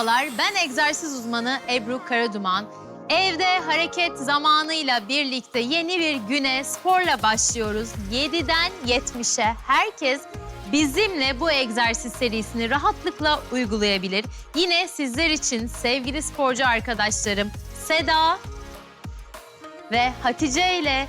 Merhabalar. Ben egzersiz uzmanı Ebru Karaduman. Evde hareket zamanıyla birlikte yeni bir güne sporla başlıyoruz. 7'den 70'e herkes bizimle bu egzersiz serisini rahatlıkla uygulayabilir. Yine sizler için sevgili sporcu arkadaşlarım Seda ve Hatice ile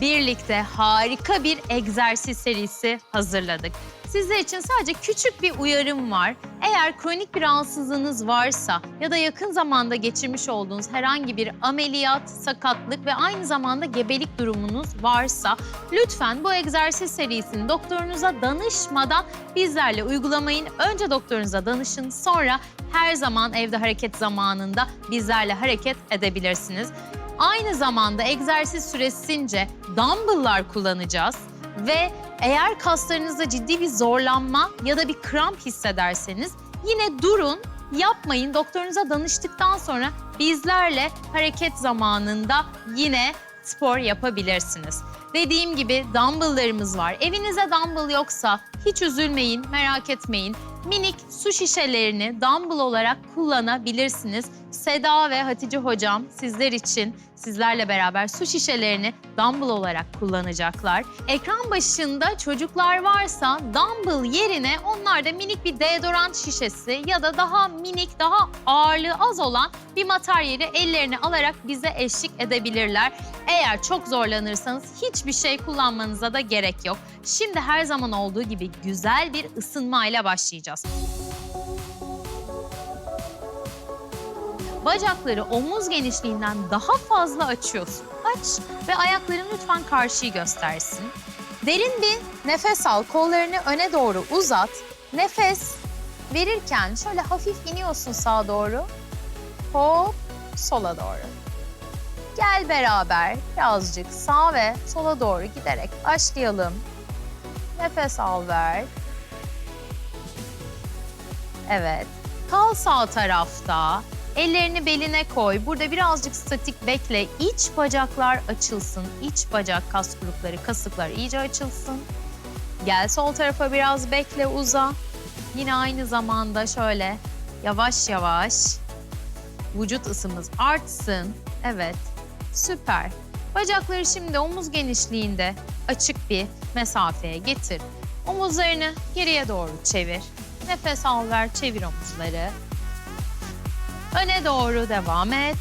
birlikte harika bir egzersiz serisi hazırladık. Sizler için sadece küçük bir uyarım var. Eğer kronik bir rahatsızlığınız varsa ya da yakın zamanda geçirmiş olduğunuz herhangi bir ameliyat, sakatlık ve aynı zamanda gebelik durumunuz varsa lütfen bu egzersiz serisini doktorunuza danışmadan bizlerle uygulamayın. Önce doktorunuza danışın sonra her zaman evde hareket zamanında bizlerle hareket edebilirsiniz. Aynı zamanda egzersiz süresince dumbbell'lar kullanacağız ve eğer kaslarınızda ciddi bir zorlanma ya da bir kramp hissederseniz yine durun, yapmayın. Doktorunuza danıştıktan sonra bizlerle hareket zamanında yine spor yapabilirsiniz. Dediğim gibi dumbbelllarımız var. Evinize dumbbell yoksa hiç üzülmeyin, merak etmeyin. Minik su şişelerini dumbbell olarak kullanabilirsiniz. Seda ve Hatice hocam sizler için sizlerle beraber su şişelerini dumbbell olarak kullanacaklar. Ekran başında çocuklar varsa dumbbell yerine onlar da minik bir deodorant şişesi ya da daha minik, daha ağırlığı az olan bir materyali ellerine alarak bize eşlik edebilirler. Eğer çok zorlanırsanız hiçbir şey kullanmanıza da gerek yok. Şimdi her zaman olduğu gibi güzel bir ısınmayla başlayacağız. Bacakları omuz genişliğinden daha fazla açıyorsun. Aç ve ayakların lütfen karşıyı göstersin. Derin bir nefes al. Kollarını öne doğru uzat. Nefes verirken şöyle hafif iniyorsun sağa doğru. Hop sola doğru. Gel beraber birazcık sağa ve sola doğru giderek başlayalım. Nefes al ver. Evet. Kal sağ tarafta. Ellerini beline koy. Burada birazcık statik bekle. İç bacaklar açılsın. İç bacak kas grupları, kasıklar iyice açılsın. Gel sol tarafa biraz bekle, uza. Yine aynı zamanda şöyle yavaş yavaş vücut ısımız artsın. Evet, süper. Bacakları şimdi omuz genişliğinde açık bir mesafeye getir. Omuzlarını geriye doğru çevir. Nefes al ver, çevir omuzları. Öne doğru devam et.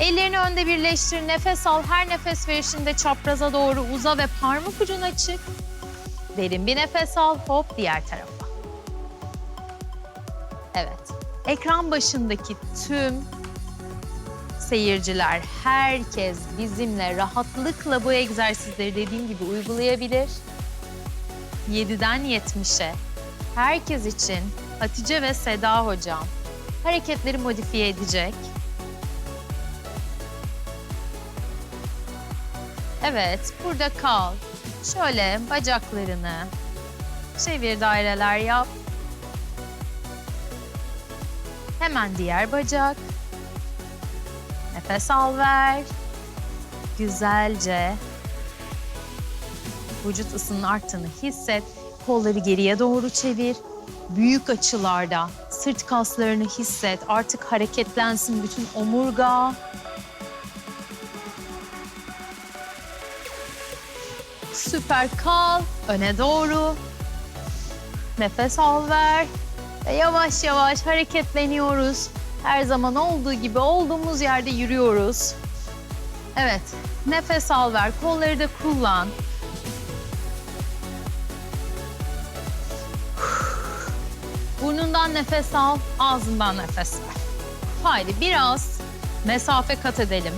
Ellerini önde birleştir, nefes al. Her nefes verişinde çapraza doğru uza ve parmak ucuna çık. Derin bir nefes al, hop diğer tarafa. Evet. Ekran başındaki tüm seyirciler, herkes bizimle rahatlıkla bu egzersizleri dediğim gibi uygulayabilir. 7'den 70'e herkes için Hatice ve Seda hocam hareketleri modifiye edecek. Evet, burada kal. Şöyle bacaklarını çevir daireler yap. Hemen diğer bacak. Nefes al ver. Güzelce vücut ısının arttığını hisset. Kolları geriye doğru çevir. Büyük açılarda sırt kaslarını hisset. Artık hareketlensin bütün omurga. Süper kal. Öne doğru. Nefes al ver. Ve yavaş yavaş hareketleniyoruz. Her zaman olduğu gibi olduğumuz yerde yürüyoruz. Evet. Nefes al ver. Kolları da kullan. Burnundan nefes al, ağzından nefes ver. Haydi biraz mesafe kat edelim.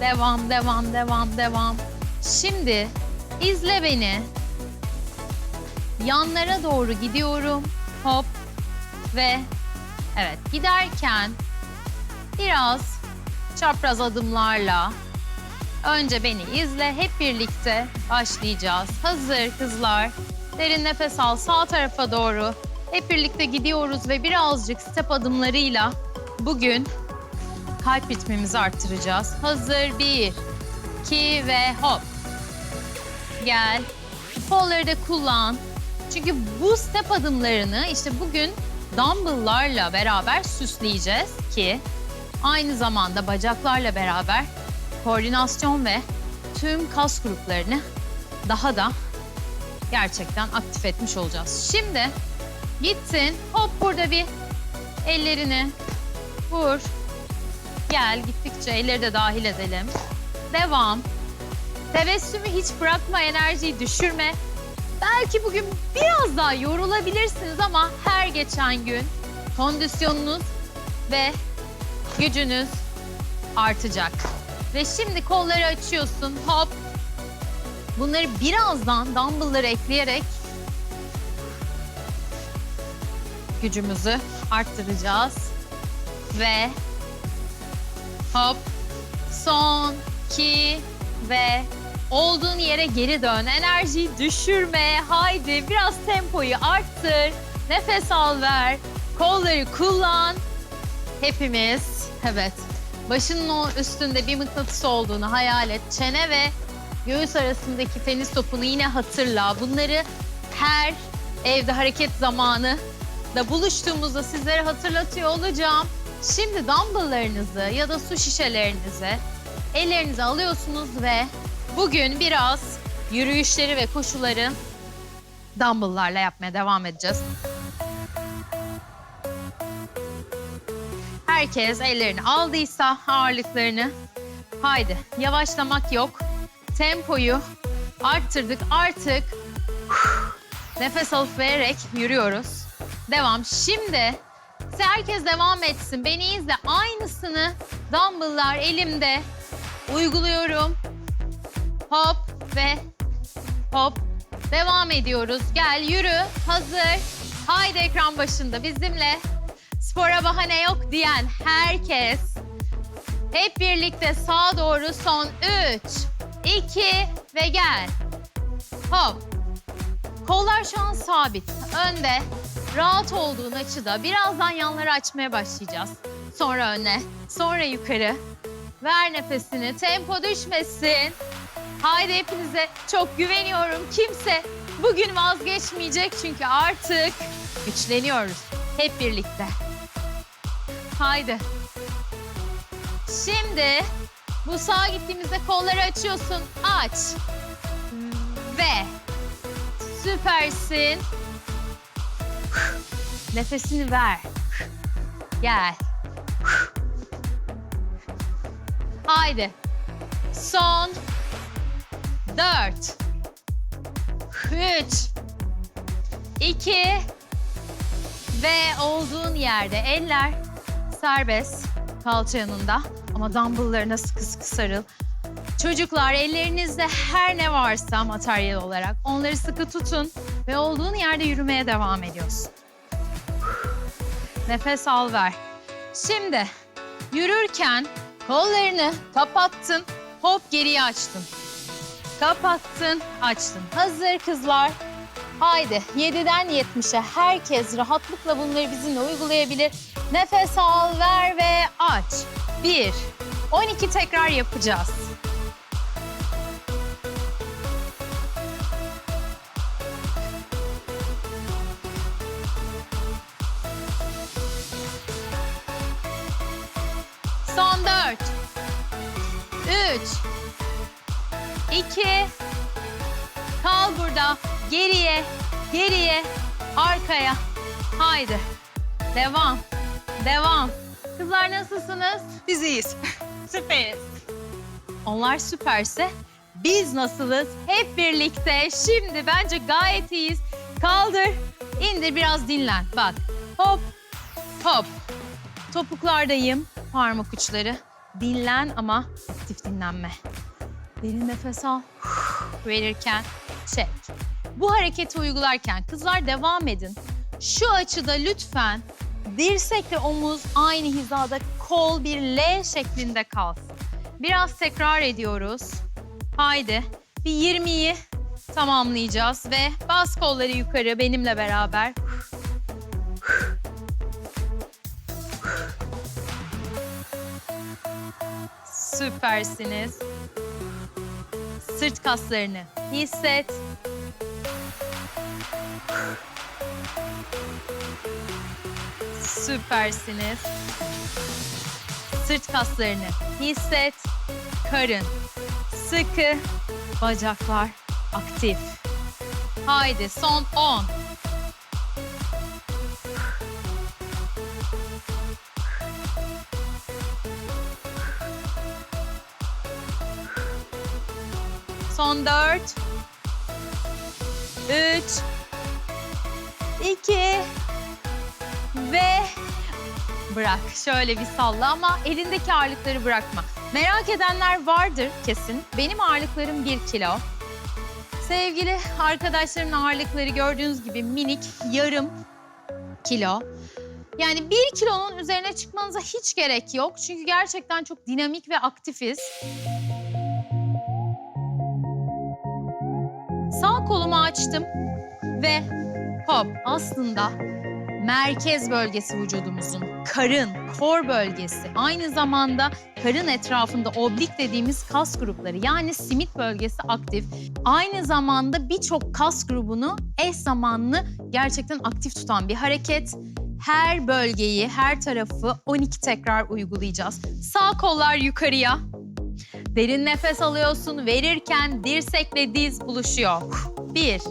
Devam, devam, devam, devam. Şimdi izle beni. Yanlara doğru gidiyorum. Hop ve Evet, giderken biraz çapraz adımlarla önce beni izle. Hep birlikte başlayacağız. Hazır kızlar. Derin nefes al sağ tarafa doğru. Hep birlikte gidiyoruz ve birazcık step adımlarıyla bugün kalp ritmimizi arttıracağız. Hazır bir, iki ve hop. Gel. Kolları da kullan. Çünkü bu step adımlarını işte bugün dumbbell'larla beraber süsleyeceğiz ki aynı zamanda bacaklarla beraber koordinasyon ve tüm kas gruplarını daha da gerçekten aktif etmiş olacağız. Şimdi gittin hop burada bir ellerini vur. Gel gittikçe elleri de dahil edelim. Devam. Tebessümü hiç bırakma, enerjiyi düşürme. Belki bugün biraz daha yorulabilirsiniz ama her geçen gün kondisyonunuz ve gücünüz artacak. Ve şimdi kolları açıyorsun. Hop. Bunları birazdan dumbbellları ekleyerek gücümüzü arttıracağız. Ve hop. Son, iki ve olduğun yere geri dön. Enerjiyi düşürme. Haydi biraz tempoyu arttır. Nefes al ver. Kolları kullan. Hepimiz evet başının o üstünde bir mıknatıs olduğunu hayal et. Çene ve göğüs arasındaki tenis topunu yine hatırla. Bunları her evde hareket zamanı da buluştuğumuzda sizlere hatırlatıyor olacağım. Şimdi dumbbelllarınızı ya da su şişelerinizi ellerinize alıyorsunuz ve bugün biraz yürüyüşleri ve koşuları dumbbelllarla yapmaya devam edeceğiz. Herkes ellerini aldıysa ağırlıklarını haydi yavaşlamak yok. Tempoyu arttırdık artık nefes alıp vererek yürüyoruz. Devam. Şimdi herkes devam etsin. Beni izle. Aynısını dumbbell'lar elimde uyguluyorum. Hop ve hop. Devam ediyoruz. Gel yürü. Hazır. Haydi ekran başında bizimle. Spora bahane yok diyen herkes. Hep birlikte sağa doğru son 3, 2 ve gel. Hop. Kollar şu an sabit. Önde. Rahat olduğun açıda. Birazdan yanları açmaya başlayacağız. Sonra öne, sonra yukarı. Ver nefesini. Tempo düşmesin. Haydi hepinize çok güveniyorum. Kimse bugün vazgeçmeyecek çünkü artık güçleniyoruz. Hep birlikte. Haydi. Şimdi bu sağa gittiğimizde kolları açıyorsun. Aç. Ve süpersin. Nefesini ver. Gel. Haydi. Son. Dört. Üç. iki Ve olduğun yerde eller serbest kalça yanında. Ama dumbbelllarına sıkı sıkı sarıl. Çocuklar ellerinizde her ne varsa materyal olarak onları sıkı tutun ve olduğun yerde yürümeye devam ediyorsun. Nefes al ver. Şimdi yürürken kollarını kapattın, hop geriye açtın. Kapattın, açtın. Hazır kızlar. Haydi 7'den 70'e herkes rahatlıkla bunları bizimle uygulayabilir. Nefes al, ver ve aç. 1, 12 tekrar yapacağız. 3, 2, kal burada. Geriye, geriye, arkaya. Haydi. Devam. Devam. Kızlar nasılsınız? Biz iyiyiz. Süperiz. Onlar süperse biz nasılız? Hep birlikte. Şimdi bence gayet iyiyiz. Kaldır, indir biraz dinlen. Bak. Hop, hop. Topuklardayım. Parmak uçları. Dinlen ama aktif dinlenme. Derin nefes al. Verirken çek. Bu hareketi uygularken kızlar devam edin. Şu açıda lütfen dirsekle omuz aynı hizada kol bir L şeklinde kalsın. Biraz tekrar ediyoruz. Haydi bir 20'yi tamamlayacağız ve bas kolları yukarı benimle beraber. Süpersiniz. Sırt kaslarını hisset. Süpersiniz. Sırt kaslarını hisset. Karın sıkı, bacaklar aktif. Haydi son 10. Son 4. 3. 2. Ve bırak. Şöyle bir salla ama elindeki ağırlıkları bırakma. Merak edenler vardır kesin. Benim ağırlıklarım 1 kilo. Sevgili arkadaşlarımın ağırlıkları gördüğünüz gibi minik, yarım kilo. Yani bir kilonun üzerine çıkmanıza hiç gerek yok. Çünkü gerçekten çok dinamik ve aktifiz. Sağ kolumu açtım ve hop aslında merkez bölgesi vücudumuzun, karın, kor bölgesi. Aynı zamanda karın etrafında oblik dediğimiz kas grupları yani simit bölgesi aktif. Aynı zamanda birçok kas grubunu eş zamanlı gerçekten aktif tutan bir hareket. Her bölgeyi, her tarafı 12 tekrar uygulayacağız. Sağ kollar yukarıya. Derin nefes alıyorsun. Verirken dirsekle diz buluşuyor. Bir,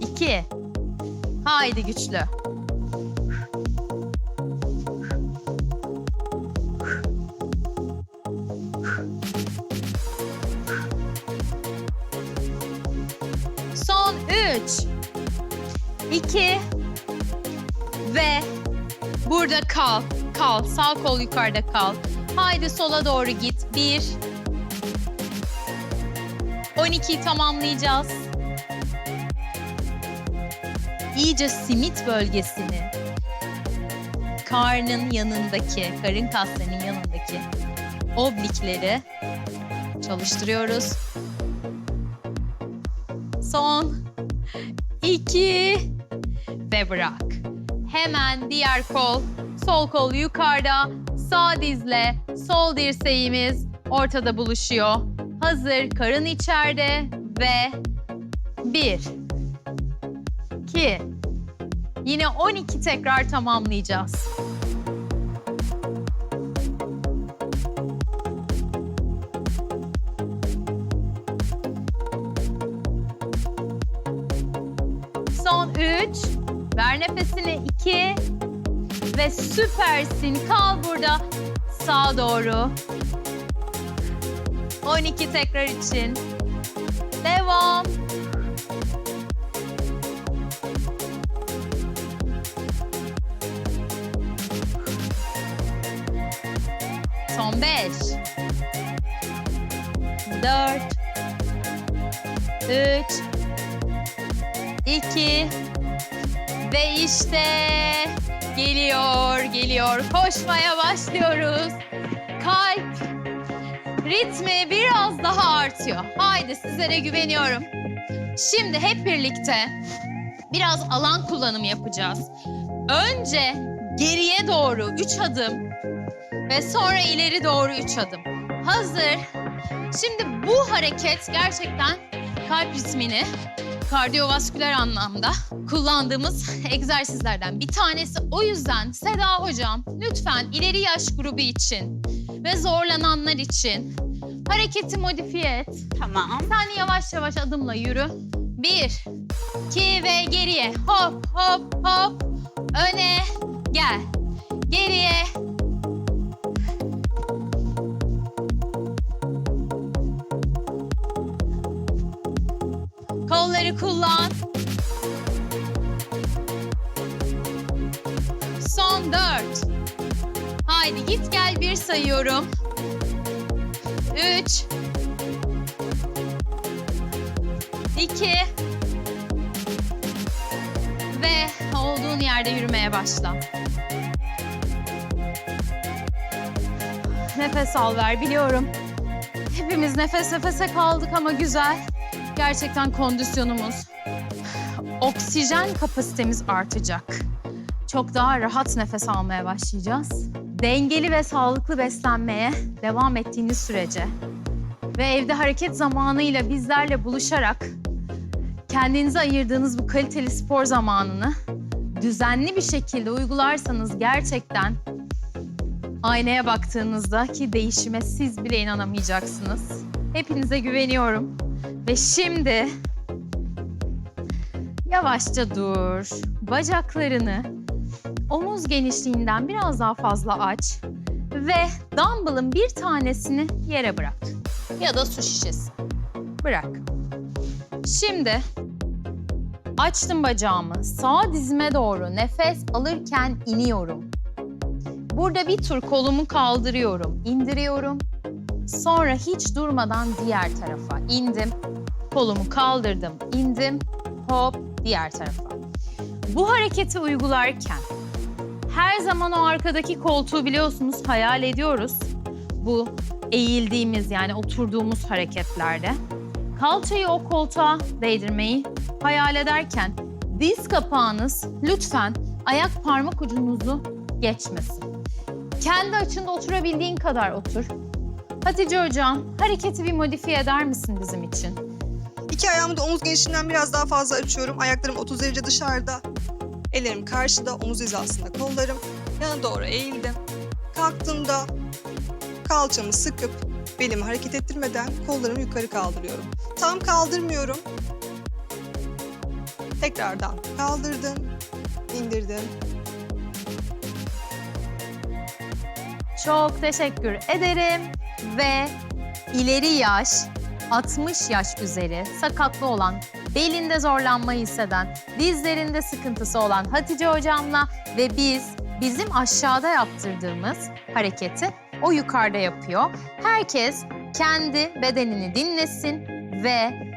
iki, haydi güçlü. Son üç, iki ve burada kal. Kal. Sağ kol yukarıda kal. Haydi sola doğru git. Bir. 12'yi tamamlayacağız. İyice simit bölgesini karnın yanındaki, karın kaslarının yanındaki oblikleri çalıştırıyoruz. Son iki ve bırak. Hemen diğer kol, sol kol yukarıda, sağ dizle sol dirseğimiz ortada buluşuyor. Hazır, karın içeride ve bir, iki, yine 12 tekrar tamamlayacağız. Son üç. Ver nefesini iki. Ve süpersin. Kal burada. Sağa doğru. 12 tekrar için. Devam. Son beş. Dört. Üç. İki. Ve işte geliyor, geliyor. Koşmaya başlıyoruz. Kalp ritmi biraz daha artıyor. Haydi sizlere güveniyorum. Şimdi hep birlikte biraz alan kullanımı yapacağız. Önce geriye doğru üç adım ve sonra ileri doğru üç adım. Hazır. Şimdi bu hareket gerçekten kalp ritmini kardiyovasküler anlamda kullandığımız egzersizlerden bir tanesi. O yüzden Seda Hocam lütfen ileri yaş grubu için ve zorlananlar için hareketi modifiye et. Tamam. Sen yavaş yavaş adımla yürü. Bir, iki ve geriye. Hop, hop, hop. Öne, gel. Geriye. Kolları kullan. Son dört. Haydi git gel bir sayıyorum. Üç. İki. Ve olduğun yerde yürümeye başla. Nefes al ver biliyorum. Hepimiz nefes nefese kaldık ama güzel. Gerçekten kondisyonumuz, oksijen kapasitemiz artacak. Çok daha rahat nefes almaya başlayacağız. dengeli ve sağlıklı beslenmeye devam ettiğiniz sürece ve evde hareket zamanıyla bizlerle buluşarak kendinize ayırdığınız bu kaliteli spor zamanını düzenli bir şekilde uygularsanız gerçekten aynaya baktığınızda ki değişime siz bile inanamayacaksınız. Hepinize güveniyorum. Ve şimdi yavaşça dur. Bacaklarını omuz genişliğinden biraz daha fazla aç ve dumbbell'ın bir tanesini yere bırak. Ya da su şişesi. Bırak. Şimdi açtım bacağımı. Sağ dizime doğru nefes alırken iniyorum. Burada bir tur kolumu kaldırıyorum, indiriyorum. Sonra hiç durmadan diğer tarafa indim. Kolumu kaldırdım, indim. Hop diğer tarafa. Bu hareketi uygularken her zaman o arkadaki koltuğu biliyorsunuz hayal ediyoruz. Bu eğildiğimiz yani oturduğumuz hareketlerde. Kalçayı o koltuğa değdirmeyi hayal ederken diz kapağınız lütfen ayak parmak ucunuzu geçmesin. Kendi açında oturabildiğin kadar otur. Hatice Hocam, hareketi bir modifiye eder misin bizim için? İki ayağımı da omuz genişliğinden biraz daha fazla açıyorum. Ayaklarım 30 derece dışarıda. Ellerim karşıda, omuz hizasında kollarım. Yana doğru eğildim. Kalktığımda kalçamı sıkıp belimi hareket ettirmeden kollarımı yukarı kaldırıyorum. Tam kaldırmıyorum. Tekrardan kaldırdım, indirdim. Çok teşekkür ederim ve ileri yaş, 60 yaş üzeri sakatlı olan, belinde zorlanmayı hisseden, dizlerinde sıkıntısı olan Hatice hocamla ve biz bizim aşağıda yaptırdığımız hareketi o yukarıda yapıyor. Herkes kendi bedenini dinlesin ve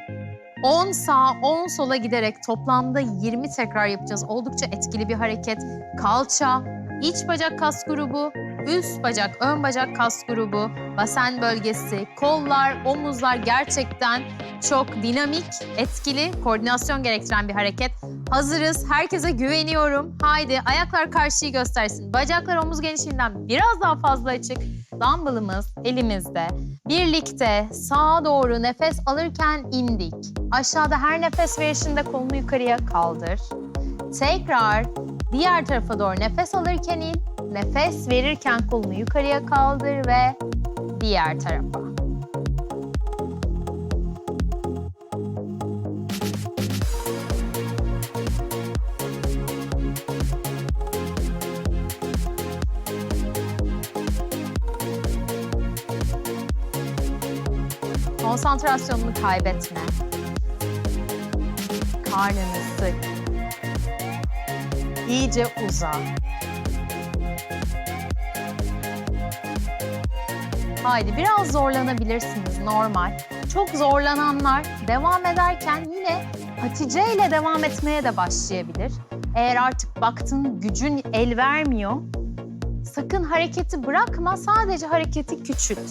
10 sağa 10 sola giderek toplamda 20 tekrar yapacağız. Oldukça etkili bir hareket. Kalça, iç bacak kas grubu, üst bacak, ön bacak kas grubu, basen bölgesi, kollar, omuzlar gerçekten çok dinamik, etkili, koordinasyon gerektiren bir hareket. Hazırız. Herkese güveniyorum. Haydi ayaklar karşıyı göstersin. Bacaklar omuz genişliğinden biraz daha fazla açık. Dumbbell'ımız elimizde. Birlikte sağa doğru nefes alırken indik. Aşağıda her nefes verişinde kolunu yukarıya kaldır. Tekrar diğer tarafa doğru nefes alırken in. Nefes verirken kolunu yukarıya kaldır ve diğer tarafa. Konsantrasyonunu kaybetme. Karnını sık. İyice uza. Haydi biraz zorlanabilirsiniz normal. Çok zorlananlar devam ederken yine Hatice ile devam etmeye de başlayabilir. Eğer artık baktın gücün el vermiyor, sakın hareketi bırakma, sadece hareketi küçült.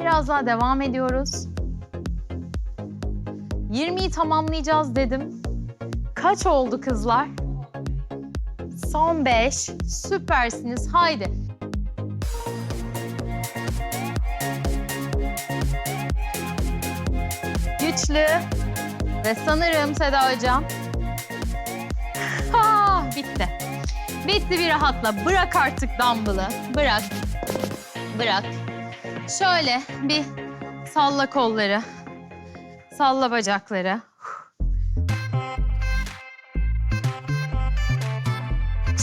Biraz daha devam ediyoruz. 20'yi tamamlayacağız dedim. Kaç oldu kızlar? Son 5. Süpersiniz. Haydi. Güçlü. Ve sanırım Seda Hocam. Ha, bitti. Bitti bir rahatla. Bırak artık dumbbell'ı. Bırak. Bırak. Şöyle bir salla kolları. Salla bacakları.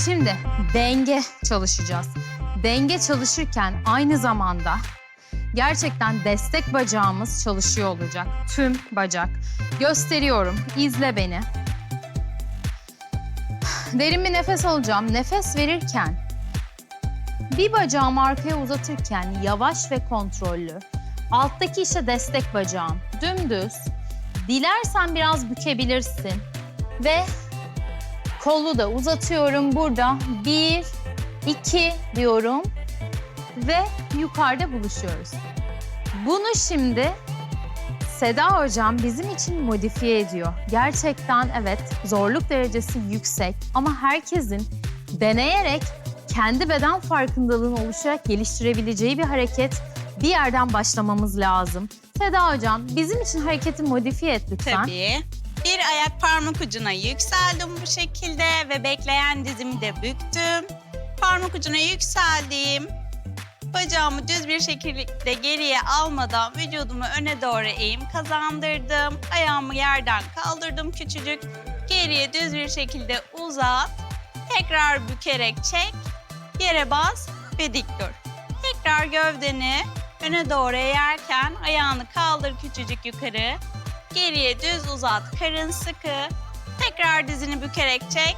Şimdi denge çalışacağız. Denge çalışırken aynı zamanda gerçekten destek bacağımız çalışıyor olacak. Tüm bacak. Gösteriyorum. İzle beni. Derin bir nefes alacağım. Nefes verirken bir bacağımı arkaya uzatırken yavaş ve kontrollü. Alttaki işte destek bacağım. Dümdüz. Dilersen biraz bükebilirsin. Ve kolu da uzatıyorum burada. Bir, iki diyorum. Ve yukarıda buluşuyoruz. Bunu şimdi Seda Hocam bizim için modifiye ediyor. Gerçekten evet zorluk derecesi yüksek ama herkesin deneyerek kendi beden farkındalığını oluşarak geliştirebileceği bir hareket. Bir yerden başlamamız lazım. Seda Hocam bizim için hareketi modifiye et lütfen. Tabii. Bir ayak parmak ucuna yükseldim bu şekilde ve bekleyen dizimi de büktüm. Parmak ucuna yükseldim. Bacağımı düz bir şekilde geriye almadan vücudumu öne doğru eğim kazandırdım. Ayağımı yerden kaldırdım küçücük. Geriye düz bir şekilde uzat. Tekrar bükerek çek. Yere bas ve dik dur. Tekrar gövdeni öne doğru eğerken ayağını kaldır küçücük yukarı. Geriye düz uzat, karın sıkı. Tekrar dizini bükerek çek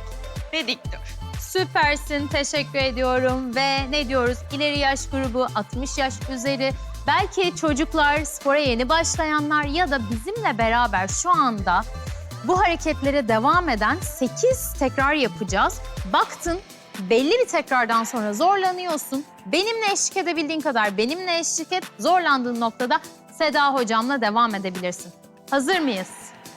ve dik dur. Süpersin, teşekkür ediyorum. Ve ne diyoruz? İleri yaş grubu, 60 yaş üzeri. Belki çocuklar, spora yeni başlayanlar ya da bizimle beraber şu anda bu hareketlere devam eden 8 tekrar yapacağız. Baktın belli bir tekrardan sonra zorlanıyorsun. Benimle eşlik edebildiğin kadar benimle eşlik et. Zorlandığın noktada Seda hocamla devam edebilirsin. Hazır mıyız?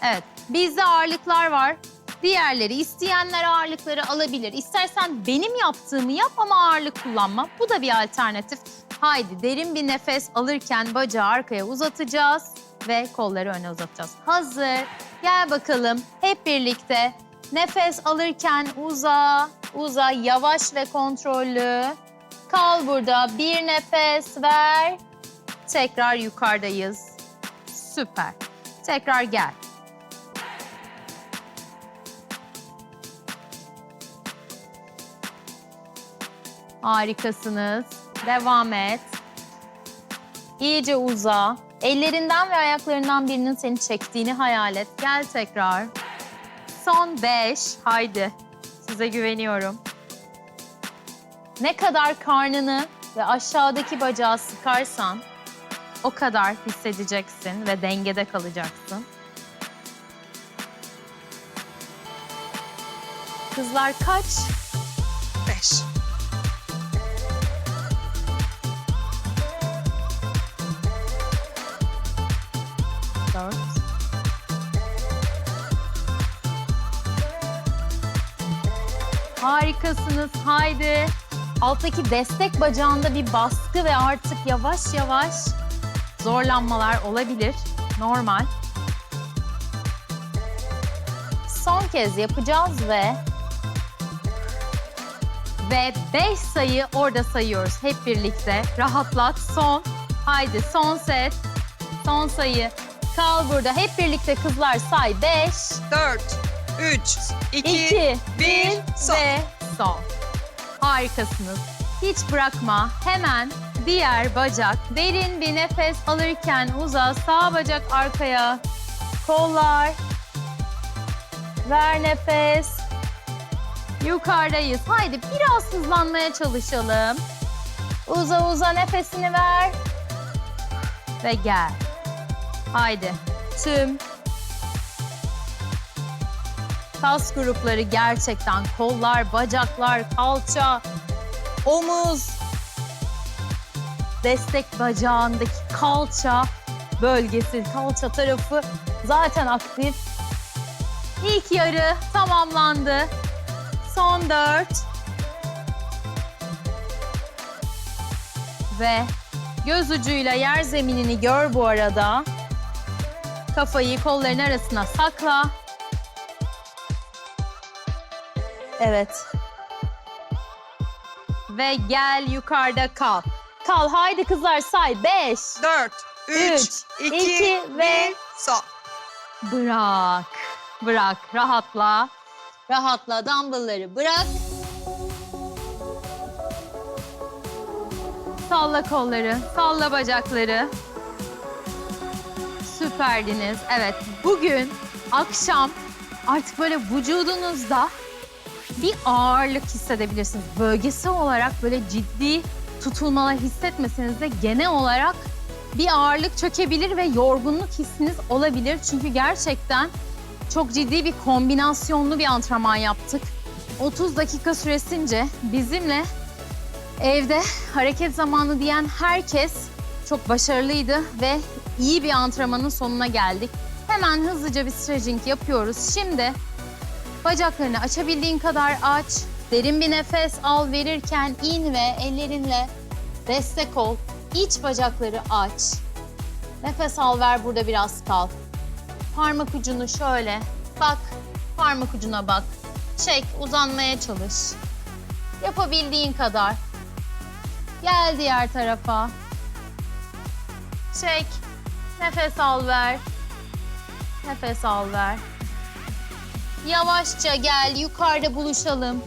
Evet. Bizde ağırlıklar var. Diğerleri isteyenler ağırlıkları alabilir. İstersen benim yaptığımı yap ama ağırlık kullanma. Bu da bir alternatif. Haydi derin bir nefes alırken bacağı arkaya uzatacağız ve kolları öne uzatacağız. Hazır. Gel bakalım hep birlikte. Nefes alırken uza, uza yavaş ve kontrollü. Kal burada. Bir nefes ver. Tekrar yukarıdayız. Süper. Tekrar gel. Harikasınız. Devam et. İyice uza. Ellerinden ve ayaklarından birinin seni çektiğini hayal et. Gel tekrar. Son beş. Haydi. Size güveniyorum. Ne kadar karnını ve aşağıdaki bacağı sıkarsan o kadar hissedeceksin ve dengede kalacaksın. Kızlar kaç? 5. Harikasınız. Haydi. Alttaki destek bacağında bir baskı ve artık yavaş yavaş zorlanmalar olabilir. Normal. Son kez yapacağız ve ve 5 sayı orada sayıyoruz hep birlikte. Rahatlat. Son. Haydi son set. Son sayı. Kal burada. Hep birlikte kızlar say. 5, 4, 3, 2, 2, 1, 1 son. ve son. Harikasınız. Hiç bırakma. Hemen diğer bacak. Derin bir nefes alırken uza. Sağ bacak arkaya. Kollar. Ver nefes. Yukarıdayız. Haydi biraz hızlanmaya çalışalım. Uza uza nefesini ver. Ve gel. Haydi. Tüm kas grupları gerçekten kollar, bacaklar, kalça, omuz, destek bacağındaki kalça bölgesi, kalça tarafı zaten aktif. İlk yarı tamamlandı. Son dört. Ve göz ucuyla yer zeminini gör bu arada. Kafayı kolların arasına sakla. Evet. Ve gel yukarıda kal. Kal haydi kızlar say. Beş. 4, 3, Üç, 2, iki ve- 1, son. Bırak. Bırak. Rahatla. Rahatla. Dumbbellları bırak. Salla kolları. Salla bacakları. Süperdiniz. Evet. Bugün akşam artık böyle vücudunuzda bir ağırlık hissedebilirsiniz. Bölgesel olarak böyle ciddi tutulmalar hissetmeseniz de genel olarak bir ağırlık çökebilir ve yorgunluk hissiniz olabilir. Çünkü gerçekten çok ciddi bir kombinasyonlu bir antrenman yaptık. 30 dakika süresince bizimle evde hareket zamanı diyen herkes çok başarılıydı ve iyi bir antrenmanın sonuna geldik. Hemen hızlıca bir stretching yapıyoruz. Şimdi bacaklarını açabildiğin kadar aç. Derin bir nefes al verirken in ve ellerinle destek ol. İç bacakları aç. Nefes al ver burada biraz kal. Parmak ucunu şöyle bak. Parmak ucuna bak. Çek uzanmaya çalış. Yapabildiğin kadar. Gel diğer tarafa. Çek. Nefes al ver. Nefes al ver. Yavaşça gel yukarıda buluşalım.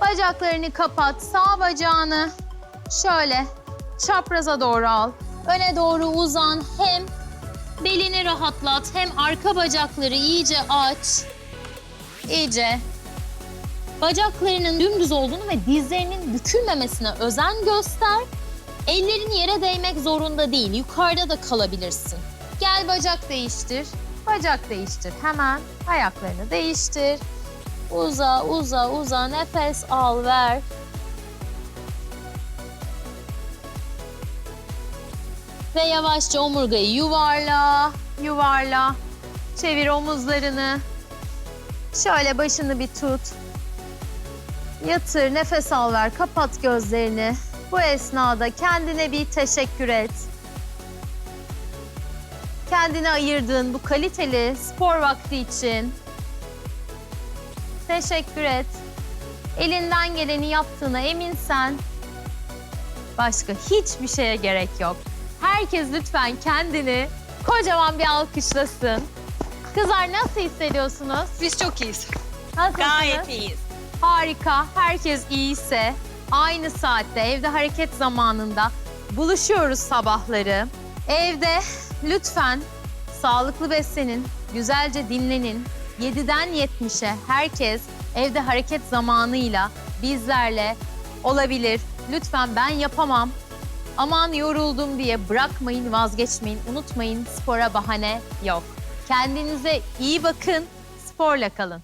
Bacaklarını kapat. Sağ bacağını şöyle çapraza doğru al. Öne doğru uzan. Hem belini rahatlat hem arka bacakları iyice aç. İyice. Bacaklarının dümdüz olduğunu ve dizlerinin bükülmemesine özen göster. Ellerin yere değmek zorunda değil. Yukarıda da kalabilirsin. Gel bacak değiştir. Bacak değiştir. Hemen ayaklarını değiştir. Uza, uza, uza. Nefes al, ver. Ve yavaşça omurgayı yuvarla, yuvarla. Çevir omuzlarını. Şöyle başını bir tut. Yatır, nefes al ver, kapat gözlerini. Bu esnada kendine bir teşekkür et. Kendine ayırdığın bu kaliteli spor vakti için teşekkür et. Elinden geleni yaptığına eminsen başka hiçbir şeye gerek yok. Herkes lütfen kendini kocaman bir alkışlasın. Kızlar nasıl hissediyorsunuz? Biz çok iyiyiz. Nasılsınız? Gayet iyiyiz. Harika. Herkes iyiyse aynı saatte evde hareket zamanında buluşuyoruz sabahları. Evde lütfen sağlıklı beslenin, güzelce dinlenin. 7'den 70'e herkes evde hareket zamanıyla bizlerle olabilir. Lütfen ben yapamam. Aman yoruldum diye bırakmayın, vazgeçmeyin. Unutmayın spora bahane yok. Kendinize iyi bakın, sporla kalın.